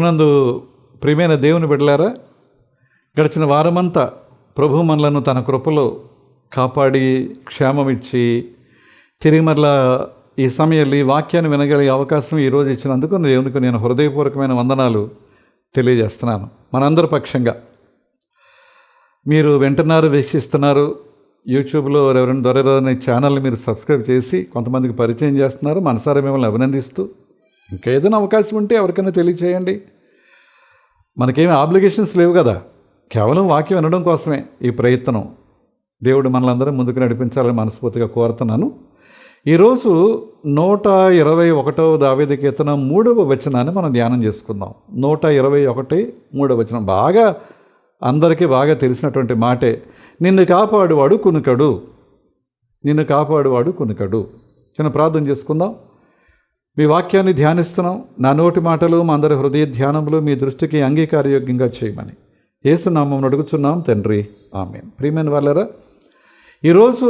ప్రభునందు ప్రియమైన దేవుని బిడ్డలారా గడిచిన వారమంతా ప్రభు మనలను తన కృపలో కాపాడి క్షేమమిచ్చి తిరిగి మరలా ఈ సమయంలో ఈ వాక్యాన్ని వినగలిగే అవకాశం ఈరోజు ఇచ్చినందుకు దేవునికి నేను హృదయపూర్వకమైన వందనాలు తెలియజేస్తున్నాను. మనందరి పక్షంగా. మీరు వింటున్నారు వీక్షిస్తున్నారు యూట్యూబ్లో రెవరెండ్ దొరలో అనే ఛానల్ మీరు సబ్స్క్రైబ్ చేసి కొంతమందికి పరిచయం చేస్తున్నారు. మనసారా మిమ్మల్ని అభినందిస్తూ ఇంకా ఏదైనా అవకాశం ఉంటే ఎవరికైనా తెలియచేయండి. మనకేమి ఆబ్లిగేషన్స్ లేవు కదా. కేవలం వాక్యం వినడం కోసమే ఈ ప్రయత్నం. దేవుడు మనలందరం ముందుకు నడిపించాలని మనస్ఫూర్తిగా కోరుతున్నాను. ఈరోజు నూట ఇరవై ఒకటవ దావేది కీర్తన మూడవ వచనాన్ని మనం ధ్యానం చేసుకుందాం. నూట ఇరవై ఒకటి మూడవ వచనం. బాగా అందరికీ బాగా తెలిసినటువంటి మాటే నిన్ను కాపాడువాడు కునుకడు. నిన్ను కాపాడువాడు కునుకడు. చిన్న ప్రార్థన చేసుకుందాం. మీ వాక్యాన్ని ధ్యానిస్తున్నాం. నా నోటి మాటలు మా అందరి హృదయ ధ్యానములు మీ దృష్టికి అంగీకారయోగ్యంగా చేయమని. ఏసునామం అడుగుతున్నాం తండ్రి. ఆమె ప్రియమైన వాళ్ళరా ఈరోజు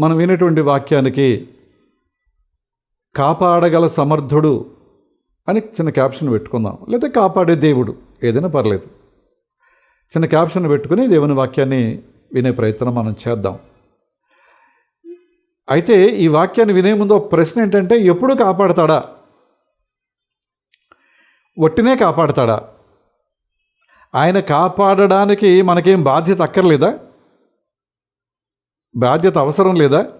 మనం వినేటువంటి వాక్యానికి కాపాడగల సమర్థుడు అని చిన్న క్యాప్షన్ పెట్టుకుందాం. లేదా కాపాడే దేవుడు ఏదైనా పర్లేదు. చిన్న క్యాప్షన్ పెట్టుకుని దేవుని వాక్యాన్ని వినే ప్రయత్నం మనం చేద్దాం. అయితే ఈ వాక్యాన్ని వినే ముందు ఒక ప్రశ్న ఏంటంటే ఎప్పుడు కాపాడతాడా? ఒట్టినే కాపాడతాడా? ఆయన కాపాడడానికి మనకేం బాధ్యత అక్కర్లేదా? బాధ్యత అవసరం లేదా?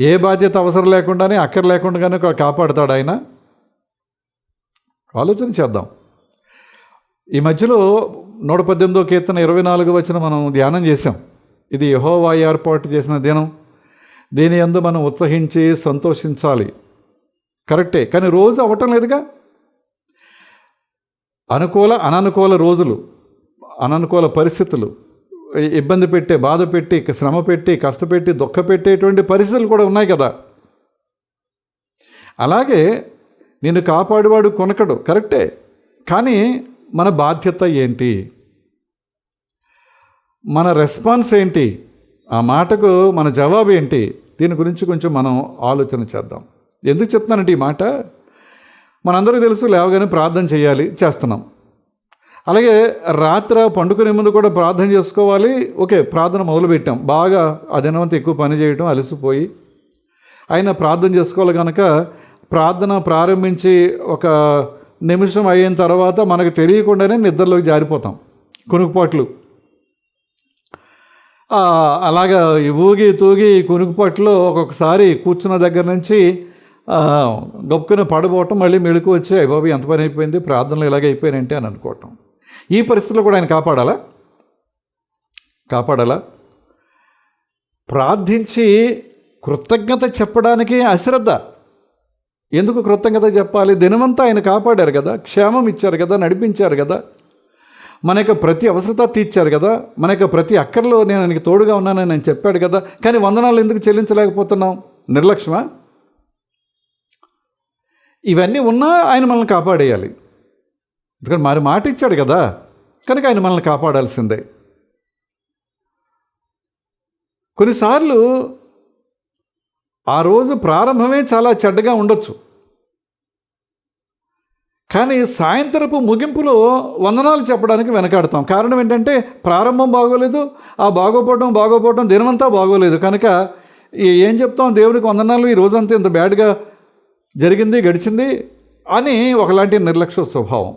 ఏ బాధ్యత అవసరం లేకుండానే అక్కర లేకుండానే కాపాడుతాడు ఆయన? ఆలోచన చేద్దాం. ఈ మధ్యలో నూట పద్దెనిమిదో కీర్తన ఇరవై నాలుగు వచ్చిన మనం ధ్యానం చేసాం ఇది యహోవా ఏర్పాటు చేసిన దినం. దీని ఎందు మనం ఉత్సహించి సంతోషించాలి. కరెక్టే కానీ రోజు అవ్వటం లేదుగా? అనుకూల అననుకూల రోజులు అననుకూల పరిస్థితులు ఇబ్బంది పెట్టే బాధ పెట్టి శ్రమ పెట్టి కష్టపెట్టి దుఃఖ పెట్టేటువంటి పరిస్థితులు కూడా ఉన్నాయి కదా? అలాగే నేను కాపాడువాడు కొనకడు కరెక్టే. కానీ మన బాధ్యత ఏంటి? మన రెస్పాన్స్ ఏంటి? ఆ మాటకు మన జవాబు ఏంటి? దీని గురించి కొంచెం మనం ఆలోచన చేద్దాం. ఎందుకు చెప్తానంటే ఈ మాట? మనందరికీ తెలుసు లేవగానే ప్రార్థన చేయాలి చేస్తున్నాం. అలాగే రాత్రి పండుకునే ముందు కూడా ప్రార్థన చేసుకోవాలి. ఓకే ప్రార్థన మొదలుపెట్టాం. బాగా అదనవంత ఎక్కువ పని చేయటం అలసిపోయి అయినా ప్రార్థన చేసుకోవాలి కనుక ప్రార్థన ప్రారంభించి ఒక నిమిషం అయిన తర్వాత మనకు తెలియకుండానే నిద్రలోకి జారిపోతాం. కొనుక్కుపాట్లు అలాగా ఊగి తూగి కొనుక్కుపాట్లో ఒక్కొక్కసారి కూర్చున్న దగ్గర నుంచి గొప్పకుని పడబోవటం మళ్ళీ మెళుకు వచ్చి అయ్యబాబు ఎంత పని అయిపోయింది? ప్రార్థనలు ఇలాగ అయిపోయినంటే అని అనుకోవటం. ఈ పరిస్థితుల్లో కూడా ఆయన కాపాడాలా? కాపాడాలా? ప్రార్థించి కృతజ్ఞత చెప్పడానికి అశ్రద్ధ. ఎందుకు కృతజ్ఞత చెప్పాలి? దినమంతా ఆయన కాపాడారు కదా క్షేమం ఇచ్చారు కదా నడిపించారు కదా. మన యొక్క ప్రతి అవసరత తీర్చారు కదా. మన యొక్క ప్రతి అక్కర్లో నేను ఆయనకి తోడుగా ఉన్నానని నేను చెప్పాడు కదా. కానీ వందనాలు ఎందుకు చెల్లించలేకపోతున్నాం నిర్లక్ష్యమా? ఇవన్నీ ఉన్నా ఆయన మనల్ని కాపాడేయాలి. ఎందుకంటే మరి మాట ఇచ్చాడు కదా. కనుక ఆయన మనల్ని కాపాడాల్సిందే. కొన్నిసార్లు ఆ రోజు ప్రారంభమే చాలా చెడ్డగా ఉండొచ్చు. కానీ సాయంత్రపు ముగింపులో వందనాలు చెప్పడానికి వెనకాడతాం. కారణం ఏంటంటే ప్రారంభం బాగోలేదు ఆ బాగోపోవడం బాగోపోవడం దినమంతా బాగోలేదు. కనుక ఏం చెప్తాం? దేవునికి వందనాలు. ఈ రోజంతా ఇంత బ్యాడ్గా జరిగింది గడిచింది అని ఒకలాంటి నిర్లక్ష్య స్వభావం.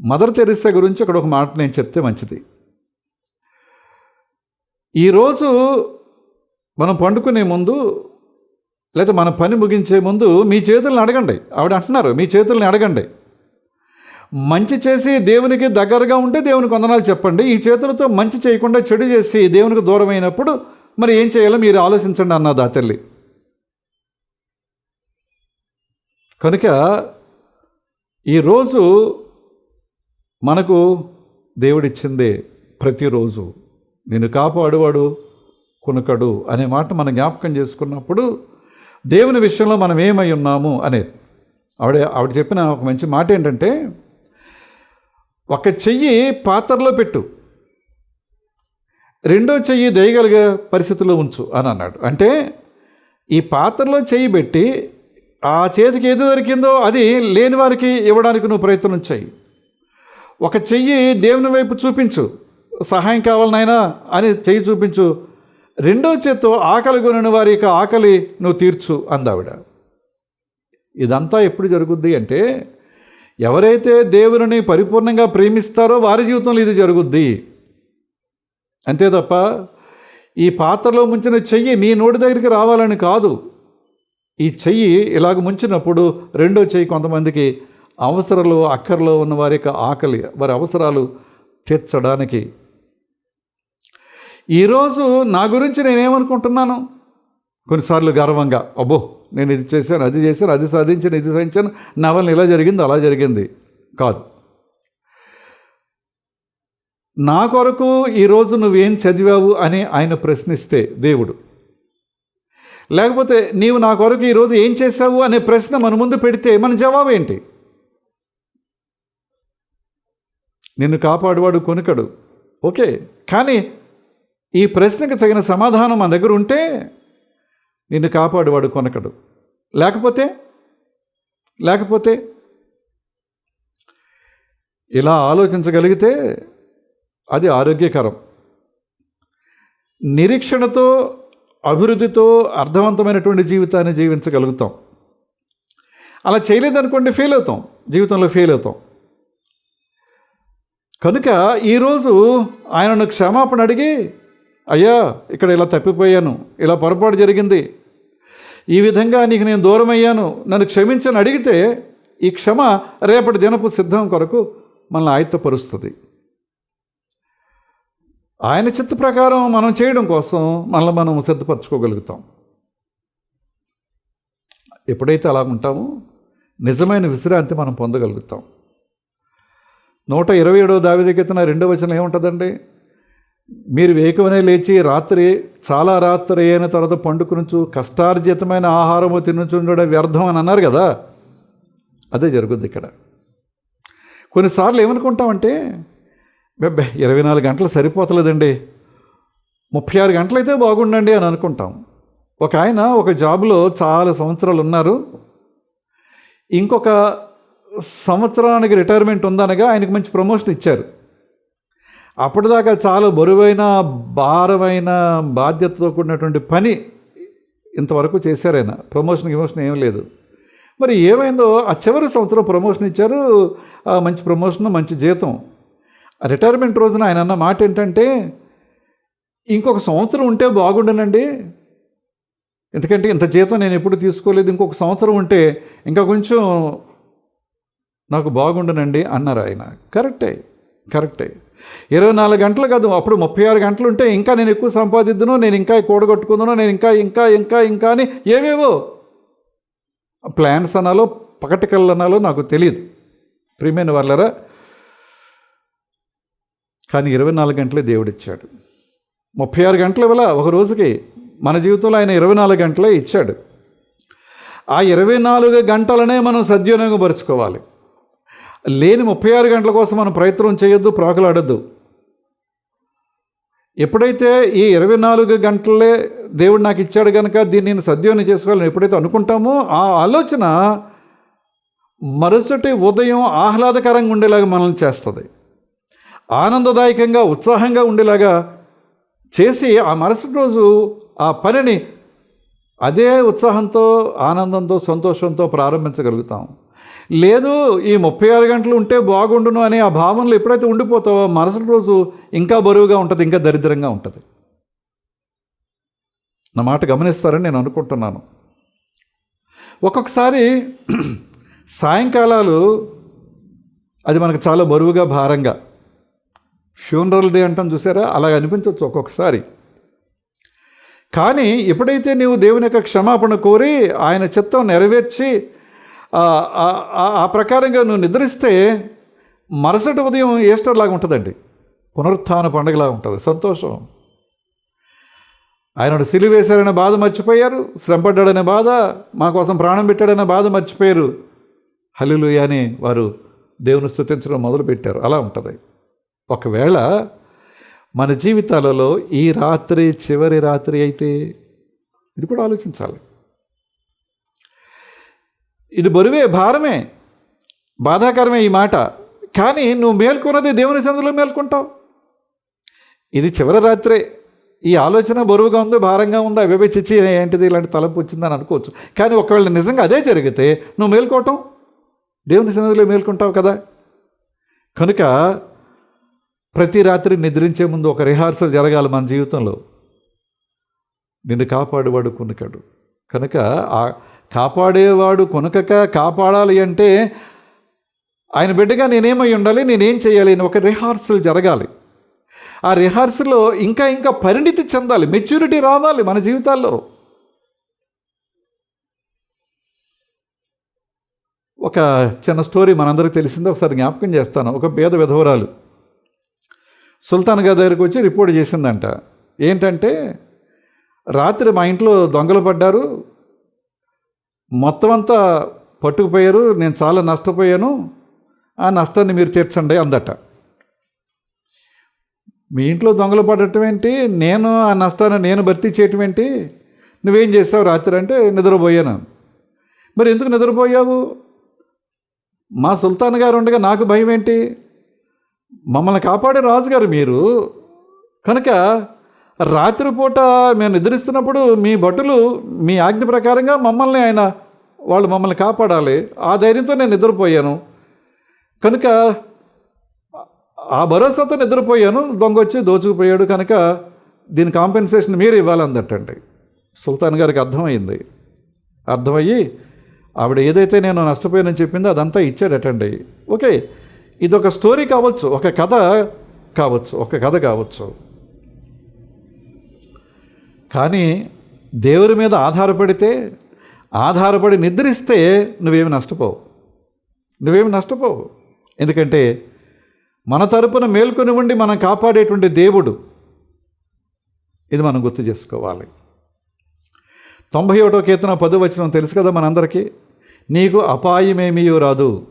మదర్ తెరిసా గురించి అక్కడ ఒక మాట నేను చెప్తే మంచిది. ఈరోజు మనం పండుకునే ముందు లేదా మన పని ముగించే ముందు మీ చేతులను అడగండి. ఆవిడ అంటున్నారు మీ చేతుల్ని అడగండి. మంచి చేసి దేవునికి దగ్గరగా ఉంటే దేవునికి వందనాలు చెప్పండి. ఈ చేతులతో మంచి చేయకుండా చెడు చేసి దేవునికి దూరం అయినప్పుడు మరి ఏం చేయాలో మీరు ఆలోచించండి అన్నది ఆ తల్లి. కనుక ఈరోజు మనకు దేవుడిచ్చిందే ప్రతిరోజు. నేను కాపాడువాడు కునకడు అనే మాట మనం జ్ఞాపకం చేసుకున్నప్పుడు దేవుని విషయంలో మనం ఏమై ఉన్నాము అనేది. ఆవిడ ఆవిడ చెప్పిన ఒక మంచి మాట ఏంటంటే ఒక చెయ్యి పాత్రలో పెట్టు. రెండో చెయ్యి దేయగలిగే పరిస్థితిలో ఉంచు అని అన్నాడు. అంటే ఈ పాత్రలో చెయ్యి పెట్టి ఆ చేతికి ఏది దొరికిందో అది లేని వారికి ఇవ్వడానికి నువ్వు ప్రయత్నం చేయి ఒక చెయ్యి దేవుని వైపు చూపించు. సహాయం కావాలనైనా అని చెయ్యి చూపించు. రెండో చేత్తో ఆకలి కొనిన వారి యొక్క ఆకలి నువ్వు తీర్చు అందావిడ. ఇదంతా ఎప్పుడు జరుగుద్ది అంటే ఎవరైతే దేవుని పరిపూర్ణంగా ప్రేమిస్తారో వారి జీవితంలో ఇది జరుగుద్ది. అంతే తప్ప ఈ పాత్రలో ముంచిన చెయ్యి నీ నోటి దగ్గరికి రావాలని కాదు. ఈ చెయ్యి ఇలాగ ముంచినప్పుడు రెండో చెయ్యి కొంతమందికి అవసరాలు అక్కర్లో ఉన్న వారి యొక్క ఆకలి వారి అవసరాలు తీర్చడానికి ఈరోజు నా గురించి నేనేమనుకుంటున్నాను? కొన్నిసార్లు గర్వంగా అబ్బో నేను ఇది చేశాను అది చేశాను అది సాధించాను ఇది సాధించాను నా వల్ల ఇలా జరిగింది అలా జరిగింది. కాదు. నా కొరకు ఈరోజు నువ్వేం చదివావు అని ఆయన ప్రశ్నిస్తే దేవుడు. లేకపోతే నీవు నా కొరకు ఈరోజు ఏం చేశావు అనే ప్రశ్న మన ముందు పెడితే మన జవాబు ఏంటి? నిన్ను కాపాడువాడు కొనుకడు. ఓకే కానీ ఈ ప్రశ్నకు తగిన సమాధానం మన దగ్గర ఉంటే నిన్ను కాపాడువాడు కొనకడు. లేకపోతే లేకపోతే ఇలా ఆలోచించగలిగితే అది ఆరోగ్యకరం. నిరీక్షణతో అభివృద్ధితో అర్థవంతమైనటువంటి జీవితాన్ని జీవించగలుగుతాం. అలా చేయలేదనుకోండి ఫెయిల్ అవుతాం. జీవితంలో ఫెయిల్ అవుతాం. కనుక ఈరోజు ఆయనను క్షమాపణ అడిగి అయ్యా ఇక్కడ ఇలా తప్పిపోయాను ఇలా పొరపాటు జరిగింది. ఈ విధంగా నీకు నేను దూరం అయ్యాను నన్ను క్షమించని అడిగితే ఈ క్షమ రేపటి దినపు సిద్ధం కొరకు మనల్ని ఆయత్తపరుస్తుంది. ఆయన చిత్త ప్రకారం మనం చేయడం కోసం మనల్ని మనం సిద్ధపరచుకోగలుగుతాం. ఎప్పుడైతే అలా ఉంటామో నిజమైన విశ్రాంతి మనం పొందగలుగుతాం. నూట ఇరవై ఏడవ దావిదకెత్తిన రెండో వచనం ఏముంటుందండి? మీరు వేకువనే లేచి రాత్రి చాలా రాత్రి అయిన తర్వాత పండుకునుచు కష్టార్జితమైన ఆహారము తినుచుండడం వ్యర్థం అని అన్నారు కదా? అదే జరుగుద్ది ఇక్కడ. కొన్నిసార్లు ఏమనుకుంటామంటే బెబ్బే ఇరవై నాలుగు గంటలు సరిపోతలేదండి. ముప్పై ఆరు గంటలైతే బాగుండండి అని అనుకుంటాం. ఒక ఆయన ఒక జాబ్లో చాలా సంవత్సరాలు ఉన్నారు. ఇంకొక సంవత్సరానికి రిటైర్మెంట్ ఉందనగా ఆయనకు మంచి ప్రమోషన్ ఇచ్చారు. అప్పటిదాకా చాలా బరువైన భారమైన బాధ్యతతో కూడినటువంటి పని ఇంతవరకు చేశారాయన ప్రమోషన్ గిమోషన్ ఏం లేదు. మరి ఏమైందో ఆ చివరి సంవత్సరం ప్రమోషన్ ఇచ్చారు. ఆ మంచి ప్రమోషన్ మంచి జీతం. ఆ రిటైర్మెంట్ రోజున ఆయన అన్న మాట ఏంటంటే ఇంకొక సంవత్సరం ఉంటే బాగుండనండి. ఎందుకంటే ఇంత జీతం నేను ఎప్పుడు తీసుకోలేదు. ఇంకొక సంవత్సరం ఉంటే ఇంకా కొంచెం నాకు బాగుండనండి అన్నారు ఆయన. కరెక్టే కరెక్టే. ఇరవై నాలుగు గంటలు కాదు అప్పుడు ముప్పై ఆరు గంటలు ఉంటే ఇంకా నేను ఎక్కువ సంపాదిద్దును నేను ఇంకా కూడగొట్టుకుందును నేను ఇంకా ఇంకా ఇంకా ఇంకా అని ఏవేవో ప్లాన్స్ అనాలో పకటికల్ అనాలో నాకు తెలియదు. ప్రియమైన వాళ్ళరా కానీ ఇరవై నాలుగు గంటలే దేవుడిచ్చాడు. ముప్పై ఆరు గంటల వల్ల ఒక రోజుకి మన జీవితంలో ఆయన ఇరవై నాలుగు గంటలే ఇచ్చాడు. ఆ ఇరవై నాలుగు గంటలనే మనం సద్వినియోగపరుచుకోవాలి. లేని ముప్పై ఆరు గంటల కోసం మనం ప్రయత్నం చేయొద్దు ప్రాకులాడొద్దు. ఎప్పుడైతే ఈ ఇరవై నాలుగు గంటలే దేవుడు నాకు ఇచ్చాడు కనుక దీన్ని నేను సద్వినియోగం చేసుకోవాలని ఎప్పుడైతే అనుకుంటామో ఆ ఆలోచన మరుసటి ఉదయం ఆహ్లాదకరంగా ఉండేలాగా మనల్ని చేస్తుంది. ఆనందదాయకంగా ఉత్సాహంగా ఉండేలాగా చేసి ఆ మరుసటి రోజు ఆ పనిని అదే ఉత్సాహంతో ఆనందంతో సంతోషంతో ప్రారంభించగలుగుతాం. లేదు ఈ ముప్పై ఆరు గంటలు ఉంటే బాగుండును అనే ఆ భావనలు ఎప్పుడైతే ఉండిపోతావో మరుసటి రోజు ఇంకా బరువుగా ఉంటుంది ఇంకా దరిద్రంగా ఉంటుంది. నా మాట గమనిస్తారని నేను అనుకుంటున్నాను. ఒక్కొక్కసారి సాయంకాలాలు అది మనకు చాలా బరువుగా భారంగా. ఫ్యూనరల్ డే అంటాం చూసారా? అలా అనిపించవచ్చు ఒక్కొక్కసారి. కానీ ఎప్పుడైతే నీవు దేవుని యొక్క క్షమాపణ కోరి ఆయన చిత్తం నెరవేర్చి ఆ ప్రకారంగా నువ్వు నిద్రిస్తే మరుసటి ఉదయం ఈస్టర్ లాగా ఉంటుందండి. పునరుత్థాన పండుగలాగా ఉంటుంది. సంతోషం. ఆయన సిలివేశారనే బాధ మర్చిపోయారు. శ్రమపడ్డాడనే బాధ మా కోసం ప్రాణం పెట్టాడనే బాధ మర్చిపోయారు. హల్లులు అని వారు దేవుని స్థుతించడం మొదలుపెట్టారు. అలా ఉంటుంది. ఒకవేళ మన జీవితాలలో ఈ రాత్రి చివరి రాత్రి అయితే ఇది కూడా ఆలోచించాలి. ఇది బరువే భారమే. బాధాకరమే ఈ మాట. కానీ నువ్వు మేల్కొన్నది దేవుని సన్నిధిలో మేల్కొంటావు. ఇది చివరి రాత్రే. ఈ ఆలోచన బరువుగా ఉందో భారంగా ఉందో విభజించి ఏంటిది ఇలాంటి తలపు వచ్చిందని అనుకోవచ్చు. కానీ ఒకవేళ నిజంగా అదే జరిగితే నువ్వు మేల్కోవటం దేవుని సన్నిధిలో మేల్కొంటావు కదా. కనుక ప్రతి రాత్రి నిద్రించే ముందు ఒక రిహార్సల్ జరగాలి మన జీవితంలో. నిన్ను కాపాడేవాడు కొనుకాడు కనుక ఆ కాపాడేవాడు కొనుకక కాపాడాలి అంటే ఆయన బిడ్డగా నేనేమై ఉండాలి నేనేం చేయాలి అని ఒక రిహార్సల్ జరగాలి. ఆ రిహార్సల్లో ఇంకా ఇంకా పరిణితి చెందాలి మెచ్యూరిటీ రావాలి మన జీవితాల్లో. ఒక చిన్న స్టోరీ మనందరికీ తెలిసిందే ఒకసారి జ్ఞాపకం చేస్తాను. ఒక పేద విధవరాలు సుల్తాన్ గారి దగ్గరికి వచ్చి రిపోర్ట్ చేసిందంట. ఏంటంటే రాత్రి మా ఇంట్లో దొంగలు పడ్డారు మొత్తం అంతా పట్టుకుపోయారు నేను చాలా నష్టపోయాను ఆ నష్టాన్ని మీరు తీర్చండి అందట. మీ ఇంట్లో దొంగలు పడటం ఏంటి? నేను ఆ నష్టాన్ని నేను భర్తీ చేయటం ఏంటి? నువ్వేం చేస్తావు రాత్రి అంటే నిద్రపోయాను. మరి ఎందుకు నిద్రపోయావు? మా సుల్తాన్ గారు ఉండగా నాకు భయం ఏంటి? మమ్మల్ని కాపాడే రాజుగారు మీరు. కనుక రాత్రిపూట మేము నిద్రిస్తున్నప్పుడు మీ భటులు మీ ఆజ్ఞ ప్రకారంగా మమ్మల్ని ఆయన వాళ్ళు మమ్మల్ని కాపాడాలి. ఆ ధైర్యంతో నేను నిద్రపోయాను. కనుక ఆ భరోసాతో నిద్రపోయాను. దొంగ వచ్చి దోచుకుపోయాడు. కనుక దీని కాంపెన్సేషన్ మీరు ఇవ్వాలందటండి సుల్తాన్ గారికి అర్థమైంది. అర్థమయ్యి ఆవిడ ఏదైతే నేను నష్టపోయానని చెప్పిందో అదంతా ఇచ్చాడటండి. ఓకే ఇది ఒక స్టోరీ కావచ్చు ఒక కథ కావచ్చు ఒక కథ కావచ్చు. కానీ దేవుడి మీద ఆధారపడితే ఆధారపడి నిద్రిస్తే నువ్వేమి నష్టపోవు. నువ్వేమి నష్టపోవు. ఎందుకంటే మన తరపున మేల్కొని ఉండి మనం కాపాడేటువంటి దేవుడు. ఇది మనం గుర్తు చేసుకోవాలి. తొంభై ఒకటో కీర్తన పదో వచనం తెలుసు కదా మనందరికీ? నీకు అపాయమేమీ రాదు.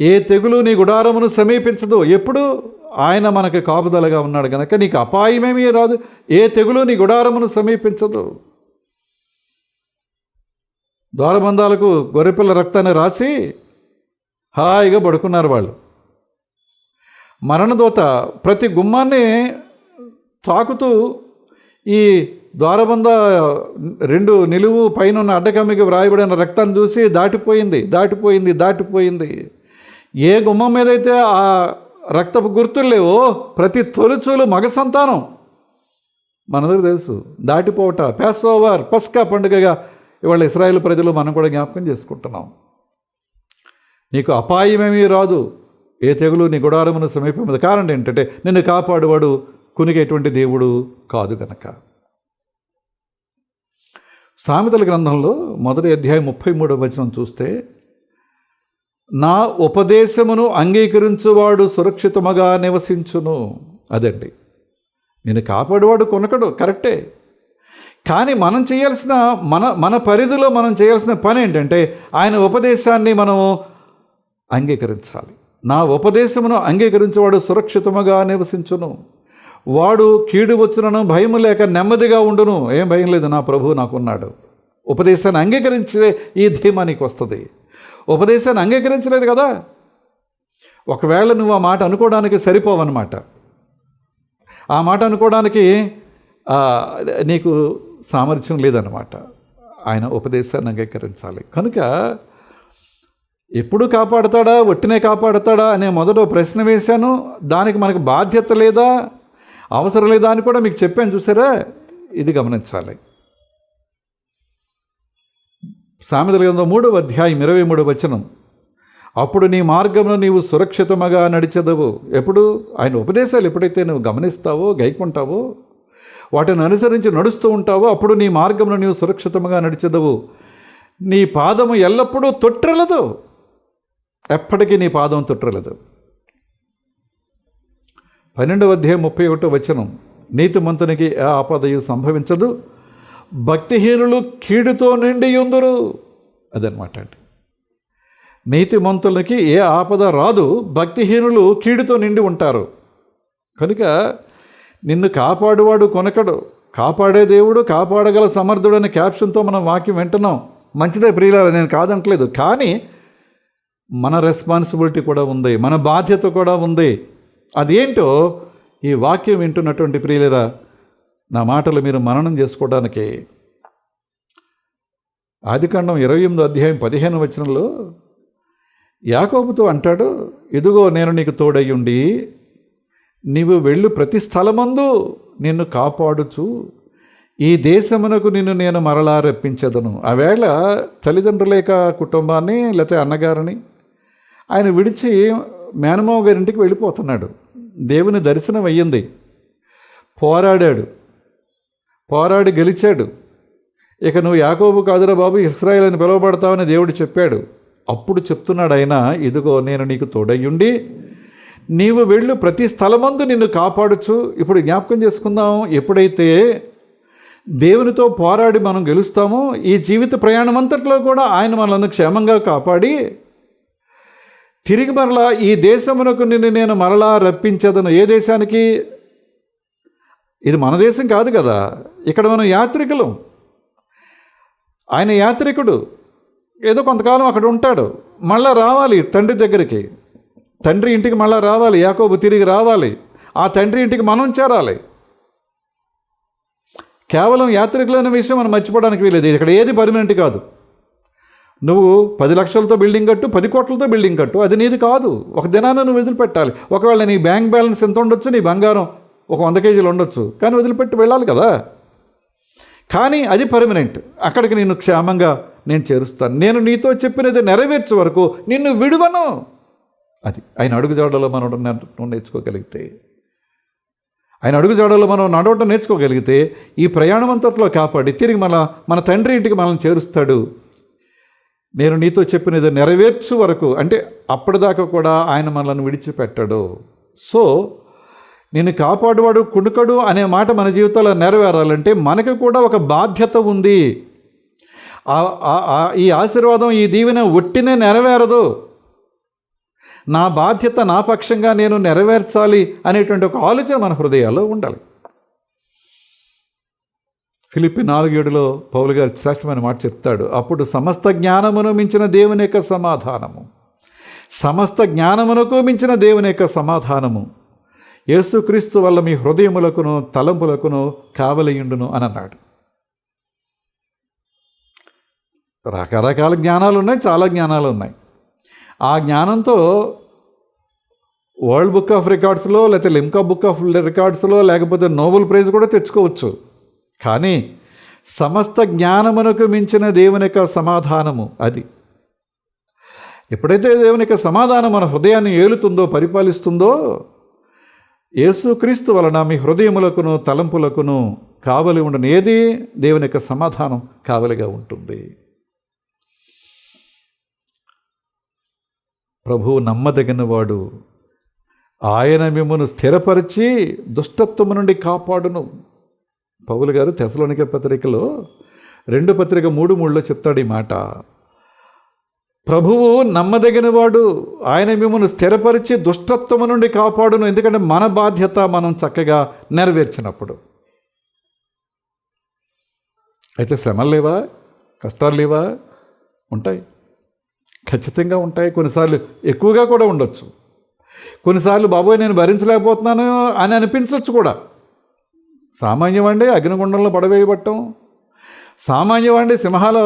ఏ తెగులు నీ గుడారమును సమీపించదు? ఎప్పుడు? ఆయన మనకు కాపుదలగా ఉన్నాడు కనుక నీకు అపాయమేమీ రాదు. ఏ తెగులు నీ గుడారమును సమీపించదు. ద్వారబంధాలకు గొర్రెపిల్ల రక్తాన్ని రాసి హాయిగా పడుకున్నారు వాళ్ళు. మరణదోత ప్రతి గుమ్మాన్ని తాకుతూ ఈ ద్వారబంద రెండు నిలువు పైన ఉన్న అడ్డకమ్మికి వ్రాయబడిన రక్తాన్ని చూసి దాటిపోయింది దాటిపోయింది దాటిపోయింది. ఏ గుమ్మం మీదైతే ఆ రక్తపు గుర్తులు లేవో ప్రతి తొలిచూలు మగ సంతానం. మనందరికీ తెలుసు దాటిపోవట. ప్యాస్ ఓవర్ పస్కా పండుగగా ఇవాళ ఇస్రాయేల్ ప్రజలు మనం కూడా జ్ఞాపకం చేసుకుంటున్నాం. నీకు అపాయమేమీ రాదు. ఏ తెగులు నీ గుడారమును సమీపం కారణం ఏంటంటే నిన్ను కాపాడువాడు కునిగేటువంటి దేవుడు కాదు గనక. సామెతల గ్రంథంలో మొదటి అధ్యాయం ముప్పై మూడవ వచనం చూస్తే నా ఉపదేశమును అంగీకరించువాడు సురక్షితముగా నివసించును. అదండి. నేను కాపాడువాడు కొనకడు కరెక్టే. కానీ మనం చేయాల్సిన మన మన పరిధిలో మనం చేయాల్సిన పని ఏంటంటే ఆయన ఉపదేశాన్ని మనం అంగీకరించాలి. నా ఉపదేశమును అంగీకరించేవాడు సురక్షితముగా నివసించును. వాడు కీడు వచ్చునను భయం లేక నెమ్మదిగా ఉండును. ఏం భయం లేదు నా ప్రభు నాకున్నాడు. ఉపదేశాన్ని అంగీకరించే ఈ ధీమా నీకు వస్తుంది ఉపదేశాన్ని అంగీకరించలేదు కదా. ఒకవేళ నువ్వు ఆ మాట అనుకోవడానికి సరిపోవన్నమాట. ఆ మాట అనుకోవడానికి నీకు సామర్థ్యం లేదన్నమాట. ఆయన ఉపదేశాన్ని అంగీకరించాలి. కనుక ఎప్పుడు కాపాడతాడా ఒట్టినే కాపాడతాడా అనే మొదట ప్రశ్న వేశాను. దానికి మనకు బాధ్యత లేదా అవసరం లేదా అని కూడా మీకు చెప్పాను చూసారా? ఇది గమనించాలి. సామెతల గ్రంథం మూడవ అధ్యాయం ఇరవై మూడు వచనం. అప్పుడు నీ మార్గంలో నీవు సురక్షితముగా నడిచెదవు. ఎప్పుడు? ఆయన ఉపదేశాలు ఎప్పుడైతే నువ్వు గమనిస్తావో గైకుంటావో వాటిని అనుసరించి నడుస్తూ ఉంటావో అప్పుడు నీ మార్గంలో నీవు సురక్షితముగా నడిచెదవు. నీ పాదము ఎల్లప్పుడూ తొట్టిరలదు ఎప్పటికీ నీ పాదం తొట్టిరలదు పన్నెండవ అధ్యాయం ముప్పై ఒకటో వచనం. నీతిమంతునికి ఏ ఆపదయు సంభవించదు. భక్తిహీనులు కీడుతో నిండి ఉందరు. అదనమాట అండి. నీతిమంతులకి ఏ ఆపద రాదు భక్తిహీనులు కీడుతో నిండి ఉంటారు. కనుక నిన్ను కాపాడువాడు కొనకడు. కాపాడే దేవుడు కాపాడగల సమర్థుడు అనే క్యాప్షన్తో మనం వాక్యం వింటున్నాం. మంచిదే ప్రియులారా నేను కాదంటలేదు. కానీ మన రెస్పాన్సిబిలిటీ కూడా ఉంది మన బాధ్యత కూడా ఉంది. అదేంటో ఈ వాక్యం వింటున్నటువంటి ప్రియులరా నా మాటలు మీరు మననం చేసుకోవడానికి. ఆదికాండం ఇరవై ఎనిమిదో అధ్యాయం పదిహేను వచనంలో యాకోబుతో అంటాడు ఇదిగో నేను నీకు తోడయ్యుండి నీవు వెళ్ళు ప్రతి స్థలమందు నిన్ను కాపాడుచు. ఈ దేశమునకు నిన్ను నేను మరలా రప్పించదను. ఆవేళ తల్లిదండ్రులేక కుటుంబాన్ని లేకపోతే అన్నగారిని ఆయన విడిచి మేనమావ గారింటికి వెళ్ళిపోతున్నాడు. దేవుని దర్శనం అయ్యింది. పోరాడాడు. పోరాడి గెలిచాడు. ఇక నువ్వు యాకోబు కాదురా బాబు ఇస్రాయేల్ అని పిలువబడతావని దేవుడు చెప్పాడు. అప్పుడు చెప్తున్నాడు ఆయన ఇదిగో నేను నీకు తోడయ్యుండి నీవు వెళ్ళు ప్రతి స్థలమందు నిన్ను కాపాడుచు. ఇప్పుడు జ్ఞాపకం చేసుకుందాం ఎప్పుడైతే దేవునితో పోరాడి మనం గెలుస్తామో ఈ జీవిత ప్రయాణం అంతట్లో కూడా ఆయన మనల్ని క్షేమంగా కాపాడి తిరిగి మరలా ఈ దేశమునకు నిన్ను నేను మరలా రప్పించదను. ఏ దేశానికి? ఇది మన దేశం కాదు కదా. ఇక్కడ మనం యాత్రికులం. ఆయన యాత్రికుడు. ఏదో కొంతకాలం అక్కడ ఉంటాడు. మళ్ళా రావాలి తండ్రి దగ్గరికి. తండ్రి ఇంటికి మళ్ళా రావాలి. యాకోబు తిరిగి రావాలి. ఆ తండ్రి ఇంటికి మనం చేరాలి. కేవలం యాత్రికులైన విషయం మనం మర్చిపోవడానికి వీలేదు. ఇక్కడ ఏది పర్మనెంట్ కాదు. నువ్వు పది లక్షలతో బిల్డింగ్ కట్టు పది కోట్లతో బిల్డింగ్ కట్టు. అది నీది కాదు. ఒక దినాన నువ్వు వదిలిపెట్టాలి ఒకవేళ నీ బ్యాంక్ బ్యాలెన్స్ ఎంత ఉండొచ్చు నీ బంగారం? ఒక వంద కేజీలు ఉండొచ్చు. కానీ వదిలిపెట్టి వెళ్ళాలి కదా. కానీ అది పర్మనెంట్ అక్కడికి నేను క్షేమంగా నేను చేరుస్తాను. నేను నీతో చెప్పినది నెరవేర్చే వరకు నిన్ను విడువను. అది ఆయన అడుగుజాడలో మనం నేర్చుకోగలిగితే. ఆయన అడుగుజాడలో మనం నడవటం నేర్చుకోగలిగితే ఈ ప్రయాణం అంతట్లో కాపాడి తిరిగి మన మన తండ్రి ఇంటికి మనల్ని చేరుస్తాడు. నేను నీతో చెప్పినది నెరవేర్చు వరకు అంటే అప్పటిదాకా కూడా ఆయన మనల్ని విడిచిపెట్టాడు. సో నేను కాపాడువాడు కుణుకడు అనే మాట మన జీవితంలో నెరవేరాలంటే మనకు కూడా ఒక బాధ్యత ఉంది. ఈ ఆశీర్వాదం ఈ దీవెన ఒట్టినే నెరవేరదు. నా బాధ్యత నా పక్షంగా నేను నెరవేర్చాలి అనేటువంటి ఒక ఆలోచన మన హృదయాల్లో ఉండాలి. ఫిలిపి నాలుగేడులో పౌలు గారు శ్రేష్టమైన మాట చెప్తాడు. అప్పుడు సమస్త జ్ఞానమును మించిన దేవుని యొక్క సమాధానము. సమస్త జ్ఞానమునకు మించిన దేవుని యొక్క సమాధానము. యేసుక్రీస్తు వల్ల మీ హృదయములకును తలంపులకును కావలియుండును అని అన్నాడు. రకరకాల జ్ఞానాలు ఉన్నాయి చాలా జ్ఞానాలు ఉన్నాయి. ఆ జ్ఞానంతో వరల్డ్ బుక్ ఆఫ్ రికార్డ్స్లో లేకపోతే లిమ్కా బుక్ ఆఫ్ రికార్డ్స్లో లేకపోతే నోబెల్ ప్రైజ్ కూడా తెచ్చుకోవచ్చు. కానీ సమస్త జ్ఞానమునకు మించిన దేవుని యొక్క సమాధానము అది. ఎప్పుడైతే దేవుని యొక్క సమాధానం మన హృదయాన్ని ఏలుతుందో పరిపాలిస్తుందో యేసుక్రీస్తు వలన మీ హృదయములకును తలంపులకును కావలి ఉండని ఏది? దేవుని యొక్క సమాధానం కావలిగా ఉంటుంది. ప్రభువు నమ్మదగినవాడు. ఆయన మిమ్మను స్థిరపరిచి దుష్టత్వము నుండి కాపాడును. పౌలు గారు తెసలోనిక పత్రికలో రెండు పత్రిక మూడు మూడులో చెప్తాడు ఈ మాట. ప్రభువు నమ్మదగినవాడు ఆయన మిమ్మల్ని స్థిరపరిచి దుష్టత్వము నుండి కాపాడును. ఎందుకంటే మన బాధ్యత మనం చక్కగా నెరవేర్చినప్పుడు. అయితే శ్రమలు లేవా? కష్టాలు లేవా? ఉంటాయి. ఖచ్చితంగా ఉంటాయి. కొన్నిసార్లు ఎక్కువగా కూడా ఉండొచ్చు. కొన్నిసార్లు బాబోయ్ నేను భరించలేకపోతున్నాను అని అనిపించవచ్చు కూడా. సామాన్యం అండి అగ్నిగుండంలో పడవేయబట్టం. సామాన్యం అండి సింహాల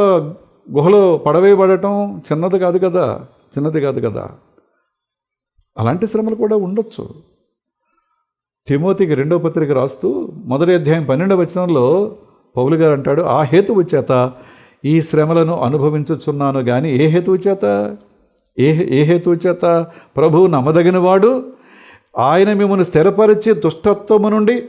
గుహలో పడవేయబడటం చిన్నది కాదు కదా చిన్నది కాదు కదా. అలాంటి శ్రమలు కూడా ఉండొచ్చు. తిమోతికి రెండో పత్రిక రాస్తూ మొదటి అధ్యాయం పన్నెండవ వచనంలో పౌలు గారు అంటాడు ఆ హేతువు చేత ఈ శ్రమలను అనుభవించుచున్నాను కానీ ఏ హేతువు చేత? ఏ ఏ హేతువు చేత? ప్రభువు నమ్మదగినవాడు? ఆయన మిమ్మల్ని స్థిరపరిచి దుష్టత్వము నుండి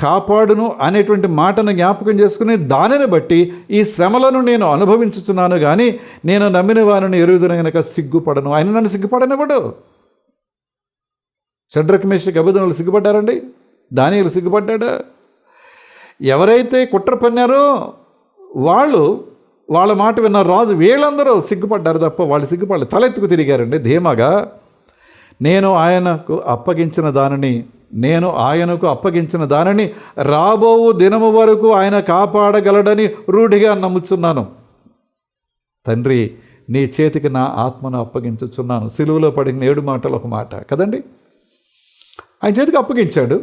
కాపాడును అనేటువంటి మాటను జ్ఞాపకం చేసుకుని దానిని బట్టి ఈ శ్రమలను నేను అనుభవించుచున్నాను కానీ నేను నమ్మిన వారిని ఎరుగుదన గనక సిగ్గుపడను. ఆయన నన్ను సిగ్గుపడనివ్వడు. షడ్రక్ మేషకి అభిధనులు సిగ్గుపడ్డారండి? దానియులు సిగ్గుపడ్డాడా. ఎవరైతే కుట్ర పన్నారో వాళ్ళు వాళ్ళ మాట విన్న రాజు వీళ్ళందరూ సిగ్గుపడ్డారు తప్ప వాళ్ళు సిగ్గుపడలేదు తలెత్తుకు తిరిగారండి ధీమాగా. నేను ఆయనకు అప్పగించిన దానిని నేను ఆయనకు అప్పగించిన దానిని రాబోవు దినము వరకు ఆయన కాపాడగలడని రూఢిగా నమ్ముచున్నాను. తండ్రి నీ చేతికి నా ఆత్మను అప్పగించుచున్నాను. సిలువలో పడిన ఏడు మాటలు ఒక మాట. కదండి? ఆయన చేతికి అప్పగించాడు.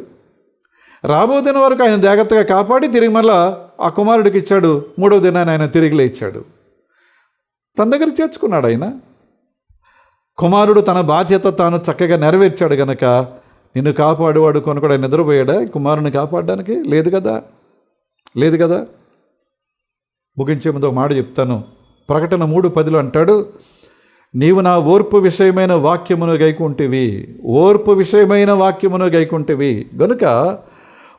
రాబో దినం వరకు ఆయన జాగ్రత్తగా కాపాడి తిరిగి మళ్ళా ఆ కుమారుడికి ఇచ్చాడు. మూడవ దినాన్ని ఆయన తిరిగి లేచాడు. తన దగ్గర చేర్చుకున్నాడు ఆయన. కుమారుడు తన బాధ్యత తాను చక్కగా నెరవేర్చాడు గనక నిన్ను కాపాడువాడు కొనుకోడు నిద్రపోయాడా? కుమారుని కాపాడడానికి? లేదు కదా? లేదు కదా? ముగించే ముందు ఒక మాట చెప్తాను. ప్రకటన మూడు పదిలో అంటాడు నీవు నా ఓర్పు విషయమైన వాక్యమును గైకుంటివి. ఓర్పు విషయమైన వాక్యమును గైకుంటివి. గనుక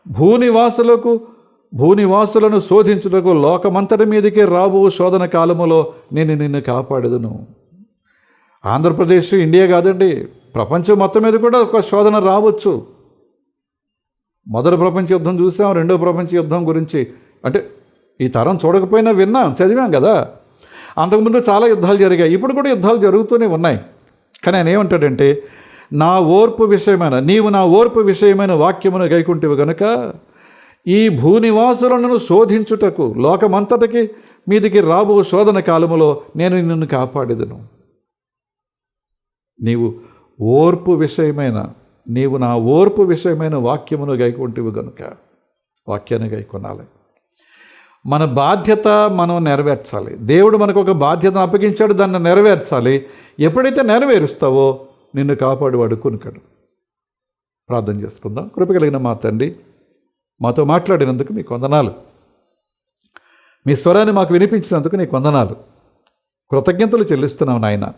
భూనివాసులకు భూనివాసులను శోధించుటకు లోకమంతటి మీదకి రాబో శోధన కాలములో నేను నిన్ను కాపాడదును. ఆంధ్రప్రదేశ్ ఇండియా కాదండి. ప్రపంచం మొత్తం మీద కూడా ఒక శోధన రావచ్చు. మొదటి ప్రపంచ యుద్ధం చూసాం రెండో ప్రపంచ యుద్ధం గురించి. అంటే ఈ తరం చూడకపోయినా విన్నాం చదివాం కదా. అంతకుముందు చాలా యుద్ధాలు జరిగాయి ఇప్పుడు కూడా యుద్ధాలు జరుగుతూనే ఉన్నాయి. కానీ ఆయన ఏమంటాడంటే నా ఓర్పు విషయమైన నీవు నా ఓర్పు విషయమైన వాక్యమును గైకుంటివి గనుక ఈ భూనివాసులను శోధించుటకు లోకమంతటికి మీదికి రాబో శోధన కాలములో నేను నిన్ను కాపాడేదను. నీవు ఓర్పు విషయమైన నీవు నా ఓర్పు విషయమైన వాక్యమును గైకుంటివి గనుక వాక్యాన్ని గైకొనాలి. మన బాధ్యత మనం నెరవేర్చాలి. దేవుడు మనకు ఒక బాధ్యతను అప్పగించాడు దాన్ని నెరవేర్చాలి. ఎప్పుడైతే నెరవేరుస్తావో నిన్ను కాపాడు కొనుకడు. ప్రార్థన చేసుకుందాం. కృప కలిగిన మా తండ్రి మాతో మాట్లాడినందుకు మీకు వందనాలు. మీ స్వరాన్ని మాకు వినిపించినందుకు నీకు వందనాలు. కృతజ్ఞతలు చెల్లిస్తున్నాం నాయన.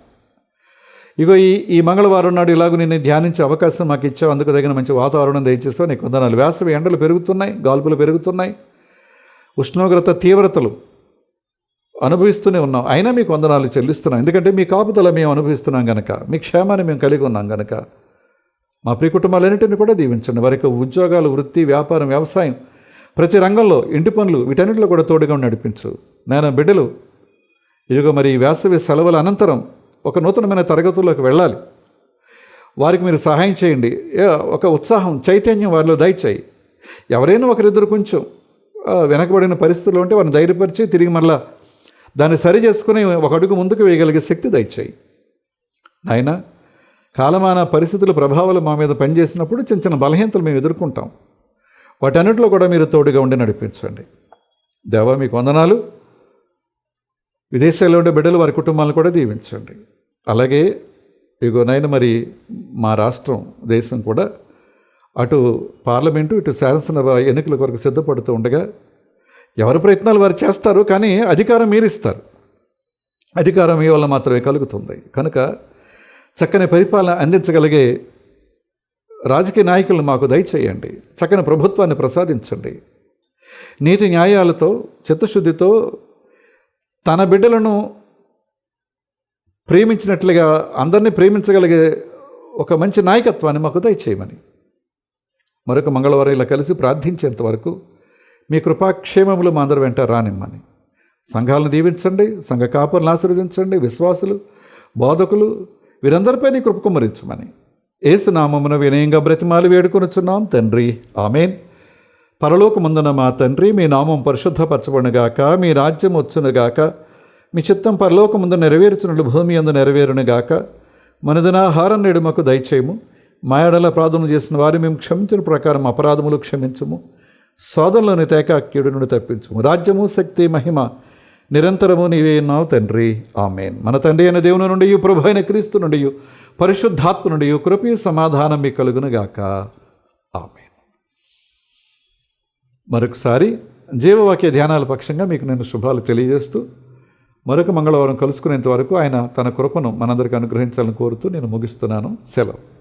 ఇగో ఈ ఈ మంగళవారం నాడు ఇలాగ నిన్ను ధ్యానించే అవకాశం మాకు ఇచ్చావు. అందుకు తగిన మంచి వాతావరణం దయచేసావు. నీకు వందనాలు. వేసవి ఎండలు పెరుగుతున్నాయి గాల్పులు పెరుగుతున్నాయి. ఉష్ణోగ్రత తీవ్రతలు అనుభవిస్తూనే ఉన్నాం. అయినా మీకు వందనాలు చెల్లిస్తున్నాం. ఎందుకంటే మీ కాపుదల మేము అనుభవిస్తున్నాం గనక మీ క్షేమాన్ని మేము కలిగి ఉన్నాం గనక. మా ప్రియ కుటుంబాలన్నింటిని కూడా దీవించండి. వారి యొక్క ఉద్యోగాలు వృత్తి వ్యాపారం వ్యవసాయం ప్రతి రంగంలో ఇంటి పనులు వీటన్నిటిలో కూడా తోడుగా నడిపించు. నేను బిడ్డలు ఇదిగో మరి ఈ వేసవి సెలవుల అనంతరం ఒక నూతనమైన తరగతుల్లోకి వెళ్ళాలి. వారికి మీరు సహాయం చేయండి. ఒక ఉత్సాహం చైతన్యం వారిలో దయచేయి. ఎవరైనా ఒకరిద్దరు కొంచెం వెనకబడిన పరిస్థితుల్లో ఉంటే వారిని ధైర్యపరిచి తిరిగి మళ్ళా దాన్ని సరి చేసుకుని ఒక అడుగు ముందుకు వేయగలిగే శక్తి దయచేయి. నాయన కాలమాన పరిస్థితుల ప్రభావాలు మా మీద పనిచేసినప్పుడు చిన్న చిన్న బలహీనతలు మేము ఎదుర్కొంటాం. వాటన్నిటిలో కూడా మీరు తోడుగా ఉండి నడిపించండి. దేవా మీకు వందనాలు. విదేశాల్లో ఉండే బిడ్డలు వారి కుటుంబాలను కూడా దీవించండి. అలాగే ఇగోనైనా మరి మా రాష్ట్రం దేశం కూడా అటు పార్లమెంటు ఇటు శాసనసభ ఎన్నికల కొరకు సిద్ధపడుతూ ఉండగా ఎవరి ప్రయత్నాలు వారు చేస్తారు కానీ అధికారం మీరిస్తారు. అధికారం మీ వల్ల మాత్రమే కలుగుతుంది. కనుక చక్కని పరిపాలన అందించగలిగే రాజకీయ నాయకులను మాకు దయచేయండి. చక్కని ప్రభుత్వాన్ని ప్రసాదించండి. నీతి న్యాయాలతో చిత్తశుద్ధితో తన బిడ్డలను ప్రేమించినట్లుగా అందరినీ ప్రేమించగలిగే ఒక మంచి నాయకత్వాన్ని మాకు దయచేయమని. మరొక మంగళవారం ఇలా కలిసి ప్రార్థించేంత వరకు మీ కృపాక్షేమములు మా అందరి వెంట రానిమ్మని. సంఘాలను దీవించండి సంఘ కాపులను ఆశీర్వదించండి విశ్వాసులు బోధకులు వీరందరిపై నీ కృప కుమ్మరించమని. ఏసునామమున వినయంగా బ్రతిమాలి వేడుకొనుచున్నాం తండ్రి. ఆమెన్. పరలోకమందున మా తండ్రి మీ నామం పరిశుద్ధపరచబడుగాక మీ రాజ్యం వచ్చునుగాక మీ చిత్తం పరలోకముందు నెరవేర్చునట్లు భూమి అందు నెరవేరునుగాక మనదినాహారం నేడు మాకు దయచేయము. మాయడల ప్రార్థన చేసిన వారు మేము క్షమించిన ప్రకారం అపరాధములు క్షమించము. సోదరులను తేకాక్యుడు నుండి తప్పించము. రాజ్యము శక్తి మహిమ నిరంతరము నీవే ఉన్నావు తండ్రి. ఆమెన్. మన తండ్రి అయిన దేవుని నుండి ప్రభు అయిన క్రీస్తు నుండి పరిశుద్ధాత్మ నుండి కృపి సమాధానం మీ కలుగునుగాక ఆమెన్. మరొకసారి జీవవాక్య ధ్యానాల పక్షంగా మీకు నేను శుభాలు తెలియజేస్తూ మరొక మంగళవారం కలుసుకునేంత వరకు ఆయన తన కృపను మనందరికీ అనుగ్రహించాలని కోరుతూ నేను ముగిస్తున్నాను. సెలవు.